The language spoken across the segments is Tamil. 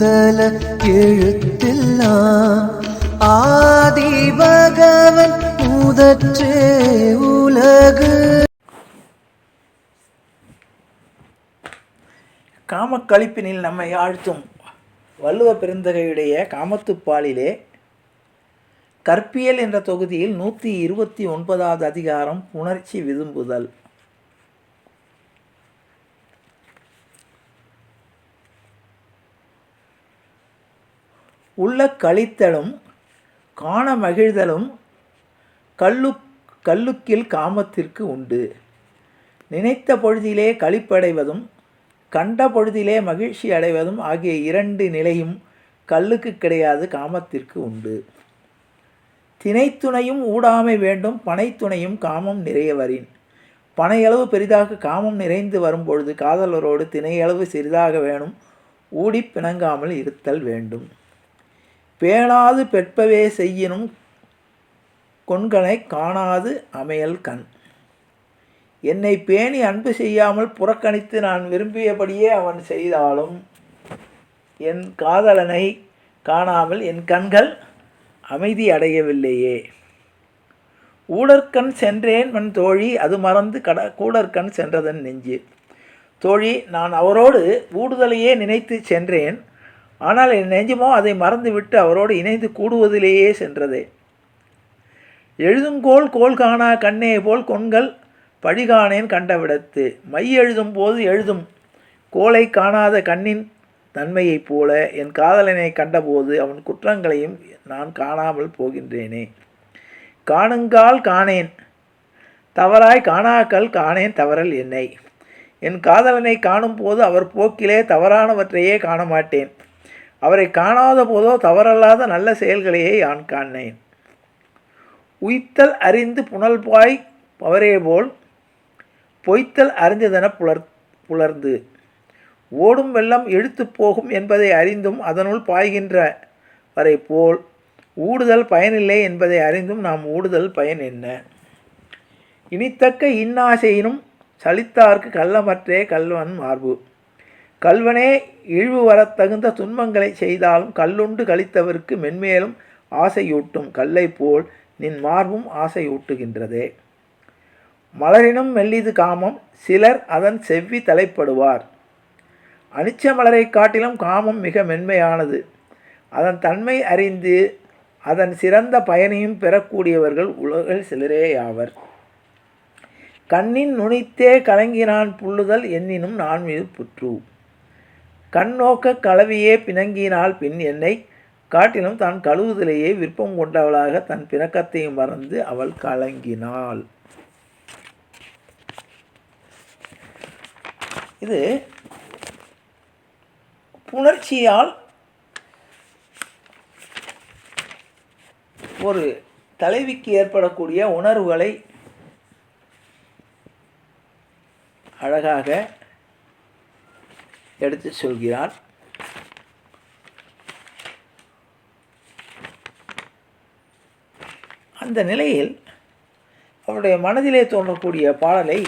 முதல எழுத்தெல்லாம் ஆதி பகவன் முதற்றே உலகு. காமக்கழிப்பினில் நம்மை ஆழ்த்தும் வள்ளுவ பெருந்தகையுடைய காமத்துப்பாலிலே கற்பியல் என்ற தொகுதியில் நூற்றி இருபத்தி ஒன்பதாவது அதிகாரம் புணர்ச்சி விரும்புதல். உள்ள கழித்தலும் காண மகிழ்தலும் கல்லு கல்லுக்கில் காமத்திற்கு உண்டு. நினைத்த பொழுதிலே களிப்படைவதும் கண்ட பொழுதிலே மகிழ்ச்சி அடைவதும் ஆகிய இரண்டு நிலையும் கல்லுக்கு கிடையாது காமத்திற்கு உண்டு. தினைத்துணையும் ஊடாமை வேண்டும் பனைத்துணையும் காமம் நிறையவரின். பனையளவு பெரிதாக காமம் நிறைந்து வரும்பொழுது காதலரோடு தினையளவு சிறிதாக வேணும் ஊடி பிணங்காமல் இருத்தல் வேண்டும். பேணாது பெற்பவே செய்யினும் கொண்கனை காணாது அமையல் கண். என்னை பேணி அன்பு செய்யாமல் புறக்கணித்து நான் விரும்பியபடியே அவன் செய்தாலும் என் காதலனை காணாமல் என் கண்கள் அமைதி அடையவில்லையே. ஊடற்கண் சென்றேன் மண் தோழி அது மறந்து கட கூடற்கண் சென்றதன் நெஞ்சு. தோழி நான் அவரோடு ஊடுதலையே நினைத்து சென்றேன். ஆனால் என் நெஞ்சமோ அதை மறந்துவிட்டு அவரோடு இணைந்து கூடுவதிலேயே சென்றதே. எழுதுங்கோல் கோல் காணா கண்ணே போல் கொண்கள் பழிகாணேன் கண்டவிடத்து. மை எழுதும் போது எழுதும். கோலை காணாத கண்ணின் தன்மையைப் போல என் காதலனை கண்டபோது அவன் குற்றங்களையும் நான் காணாமல் போகின்றேனே. காணுங்கால் காணேன். தவறாய் காணாக்கள் காணேன் தவறல் என்னை. என் காதலனை காணும் போது அவர் போக்கிலே தவறானவற்றையே காண மாட்டேன் அவரை காணாத போதோ தவறல்லாத நல்ல செயல்களையே யான் காணேன் உய்த்தல் அறிந்து புனல் பாய் பவரே போல் பொய்த்தல் அறிந்ததென புலர் புலர்ந்து. ஓடும் வெள்ளம் இழுத்து போகும் என்பதை அறிந்தும் அதனுள் பாய்கின்ற வரை போல் ஊடுதல் பயனில்லை என்பதை அறிந்தும் நாம் ஊடுதல் பயன் என்ன? இனித்தக்க இன்னாசையினும் சலித்தார்க்கு கள்ளமற்றே கல்வன் மார்பு. கல்வனே இழிவு வரத் தகுந்த துன்பங்களை செய்தாலும் கல்லுண்டு கழித்தவருக்கு மென்மேலும் ஆசையூட்டும் கல்லை போல் நின் மார்பும் ஆசையூட்டுகின்றதே. மலரினும் மெல்லிது காமம் சிலர் அதன் செவ்வி தலைப்படுவார். அனிச்ச மலரை காட்டிலும் காமம் மிக மென்மையானது. அதன் தன்மை அறிந்து அதன் சிறந்த பயனையும் பெறக்கூடியவர்கள் உலகில் சிலரேயாவர். கண்ணின் நுனித்தே கலங்கினான் புல்லுதல் எண்ணினும் நான் மீது புற்று. கண் நோக்க கலவியே பிணங்கினால் பின் என்னை காட்டிலும் தான் கழுவுதலையே விருப்பம் கொண்டவளாக தன் பிணக்கத்தையும் மறந்து அவள் கலங்கினாள். இது புணர்ச்சியால் ஒரு தலைவிக்கு ஏற்படக்கூடிய உணர்வுகளை அழகாக எடுத்து சொல்கிறார். அந்த நிலையில் அவருடைய மனதிலே தோன்றக்கூடிய பாடலை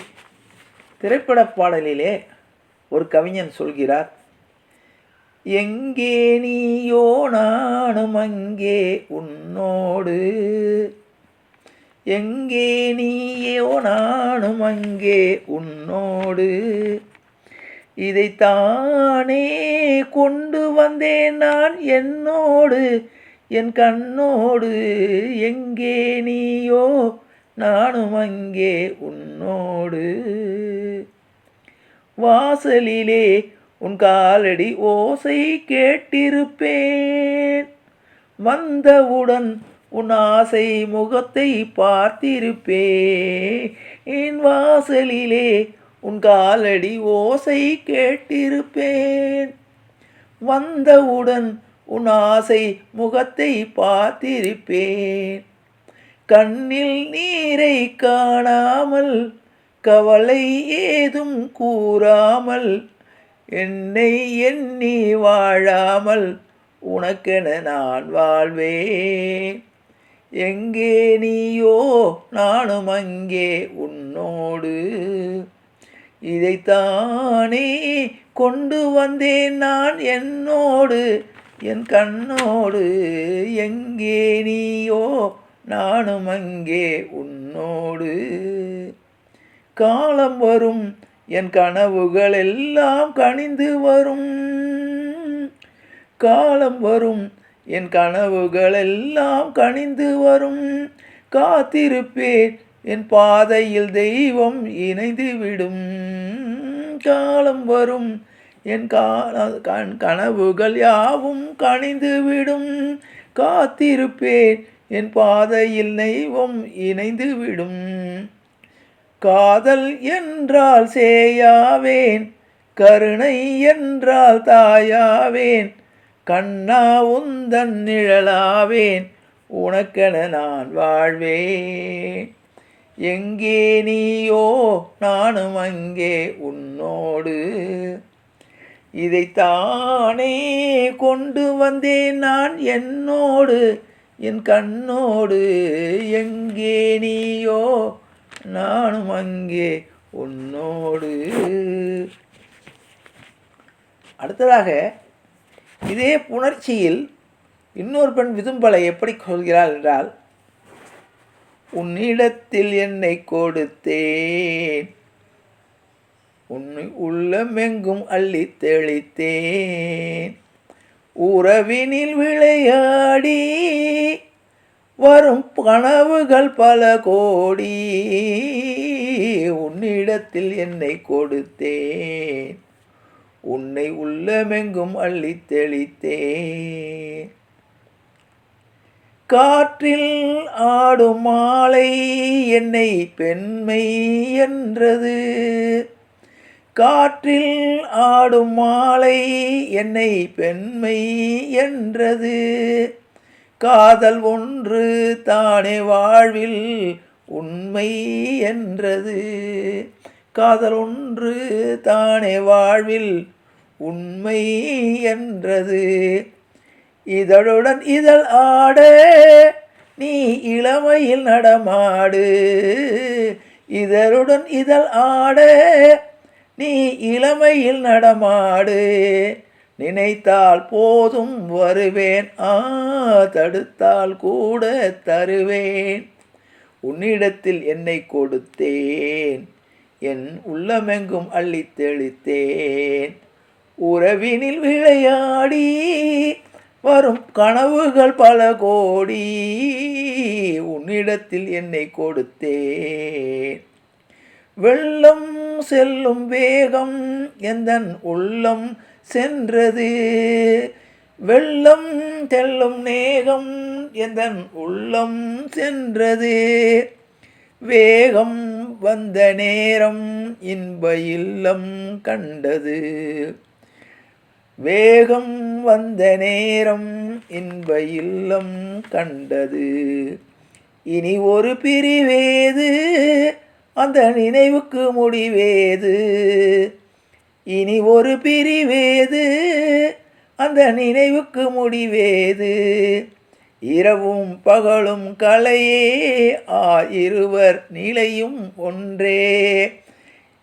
திரைப்படப் பாடலிலே ஒரு கவிஞன் சொல்கிறார். எங்கே நீயோ நானும் அங்கே உன்னோடு. எங்கே நீயோ நானும் அங்கே உன்னோடு. இதைத்தானே கொண்டு வந்தேன் நான் என்னோடு என் கண்ணோடு. எங்கே நீயோ நானும் அங்கே உன்னோடு. வாசலிலே உன் காலடி ஓசை கேட்டிருப்பேன். வந்தவுடன் உன் ஆசை முகத்தை பார்த்திருப்பேன். என் வாசலிலே உன் காலடி ஓசை கேட்டிருப்பேன். வந்தவுடன் உன் ஆசை முகத்தை பார்த்திருப்பேன். கண்ணில் நீரை காணாமல் கவலை ஏதும் கூறாமல் என்னை எண்ணி வாழாமல் உனக்கென நான் வாழ்வேன். எங்கே நீயோ நானும் அங்கே உன்னோடு. இதைத்தானே கொண்டு வந்தேன் நான் என்னோடு என் கண்ணோடு. எங்கே நீயோ நானும் அங்கே உன்னோடு. காலம் வரும் என் கனவுகள் எல்லாம் கனிந்து வரும். காலம் வரும் என் கனவுகள் எல்லாம் கனிந்து வரும். காத்திருப்பேன் என் பாதையில் தெய்வம் இணைந்து விடும் காலம் வரும் என் கால கண் கனவுகள் யாவும் கணிந்து விடும் காத்திருப்பேன் என் பாதையில் தெய்வம் இணைந்து விடும் காதல் என்றால் சேயாவேன் கருணை என்றால் தாயாவேன் கண்ணா உந்தன் நிழலாவேன் உனக்கென நான் வாழ்வேன். எங்கே நீயோ நானும் அங்கே உன்னோடு. இதைத்தானே கொண்டு வந்தேன் நான் என்னோடு என் கண்ணோடு. எங்கே நீயோ நானும் அங்கே உன்னோடு. அடுத்ததாக இதே புணர்ச்சியில் இன்னொரு பெண் விதும்பலை எப்படி சொல்கிறாள் என்றால் உன்னிடத்தில் என்னை கொடுத்தேன். உன்னை உள்ளமெங்கும் அள்ளி தெளித்தேன். உறவினில் விளையாடி வரும் கனவுகள் பல கோடி. உன்னிடத்தில் என்னை கொடுத்தேன். உன்னை உள்ளமெங்கும் அள்ளி தெளித்தேன். காற்றில் ஆடும் மாலை என்னை பெண்மை என்றது. காற்றில் ஆடும் மாலை என்னை பெண்மை என்றது. காதல் ஒன்று தானே வாழ்வில் உண்மை என்றது. காதல் ஒன்று தானே வாழ்வில் உண்மை என்றது. இதழுடன் இதழ் ஆட. நீ இளமையில் நடமாடு. இதழுடன் இதழ் ஆட. நீ இளமையில் நடமாடு. நினைத்தால் போதும் வருவேன். ஆ தடுத்தால் கூட தருவேன். உன்னிடத்தில் என்னை கொடுத்தேன். என் உள்ளமெங்கும் அள்ளித் தெளித்தேன். உறவினில் விளையாடி வரும் கனவுகள் பல கோடி. உன்னிடத்தில் என்னை கொடுத்தேன். வெள்ளம் செல்லும் வேகம் எந்தன் உள்ளம் சென்றது? வெள்ளம் செல்லும் நேகம் எந்தன் உள்ளம் சென்றது? வேகம் வந்த நேரம் இன்ப இல்லம் கண்டது. வேகம் வந்த நேரம் இன்ப இல்லம் கண்டது. இனி ஒரு பிரிவேது அந்த நினைவுக்கு முடிவேது. இனி ஒரு பிரிவேது அந்த நினைவுக்கு முடிவேது. இரவும் பகலும் கலையே ஆ இருவர் நிலையும் ஒன்றே.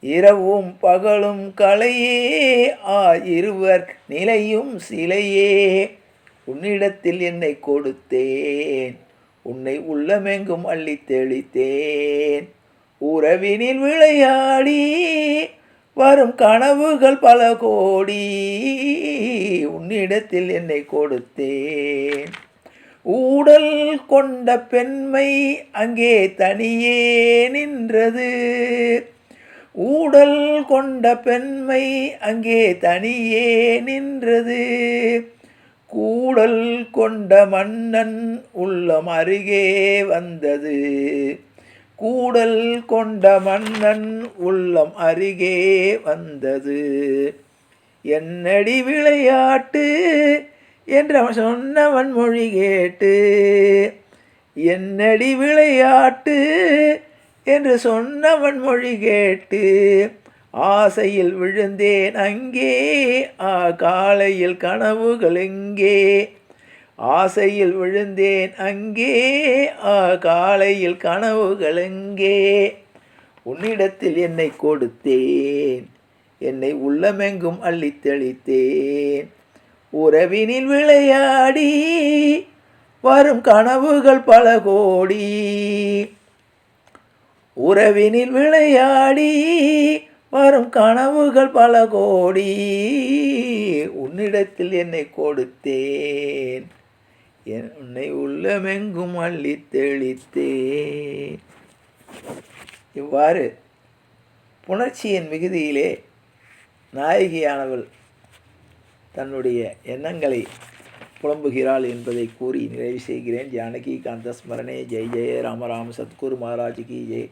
இரவும் பகலும் கலையே ஆ இருவர் நிலையும் சிலையே. உன்னிடத்தில் என்னை கொடுத்தேன். உன்னை உள்ளமெங்கும் அள்ளி தெளித்தேன். உறவினில் விளையாடி வரும் கனவுகள் பல கோடி. உன்னிடத்தில் என்னை கொடுத்தேன். ஊடல் கொண்ட பெண்மை அங்கே தனியே நின்றது. ஊடல் கொண்ட பெண்மை அங்கே தனியே நின்றது. கூடல் கொண்ட மன்னன் உள்ளம் அருகே வந்தது. கூடல் கொண்ட மன்னன் உள்ளம் அருகே வந்தது. என்னடி விளையாட்டு? என்று அவன் சொன்னவன் மொழி கேட்டு. என்னடி விளையாட்டு? என்று சொன்னவன் மொழி கேட்டு ஆசையில் விழுந்தேன். அங்கே ஆ காலையில் கனவுகள் எங்கே? ஆசையில் விழுந்தேன். அங்கே ஆ காலையில் கனவுகள் எங்கே? உன்னிடத்தில் என்னை கொடுத்தேன். என்னை உள்ளமெங்கும் அள்ளி தெளித்தேன் உறவினில் விளையாடி வரும் கனவுகள் பல கோடி. உறவினில் விளையாடி வரும் கனவுகள் பல கோடி. உன்னிடத்தில் என்னை கொடுத்தேன். என் உன்னை உள்ளமெங்கும் அள்ளி தெளித்தேன். இவ்வாறு புணர்ச்சியின் மிகுதியிலே நாயகியானவள் தன்னுடைய எண்ணங்களை புலம்புகிறாள் என்பதை கூறி நிறைவு செய்கிறேன். ஜானகி காந்த ஸ்மரணே ஜெய் ஜெய ராமராம சத்குரு மகாராஜிக்கு கி ஜெய்.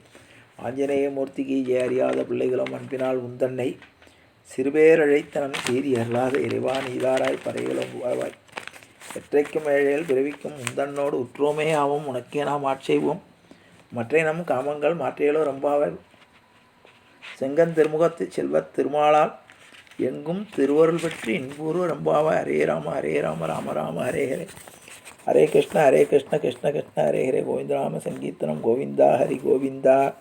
ஆஞ்சநேயமூர்த்திக்கு ஜெய. அறியாத பிள்ளைகளும் அன்பினால் உந்தன்னை சிறுபேரழைத்தனம் செய்தி அல்லாத இறைவா நீதாராய் பறைகளும் வாழ்வாய் எற்றைக்கும் ஏழையில் பிறவிக்கும் உந்தன்னோடு உற்றோமே ஆவும். உனக்கே நாம் ஆட்சேவோம் மற்றே நம் காமங்கள் மாற்றையிலோ ரொம்பாவை செங்கன் திருமுகத்து செல்வத் திருமாலால் எங்கும் திருவருள் பெற்று இன்பூர்வ ரம்பாவ ஹரே ராம ஹரே ராம ராம ராம ஹரே ஹரே. ஹரே கிருஷ்ண ஹரே கிருஷ்ண கிருஷ்ண கிருஷ்ண ஹரே ஹரே. கோவிந்த ராம சங்கீர்த்தனம் கோவிந்தா ஹரி கோவிந்தா.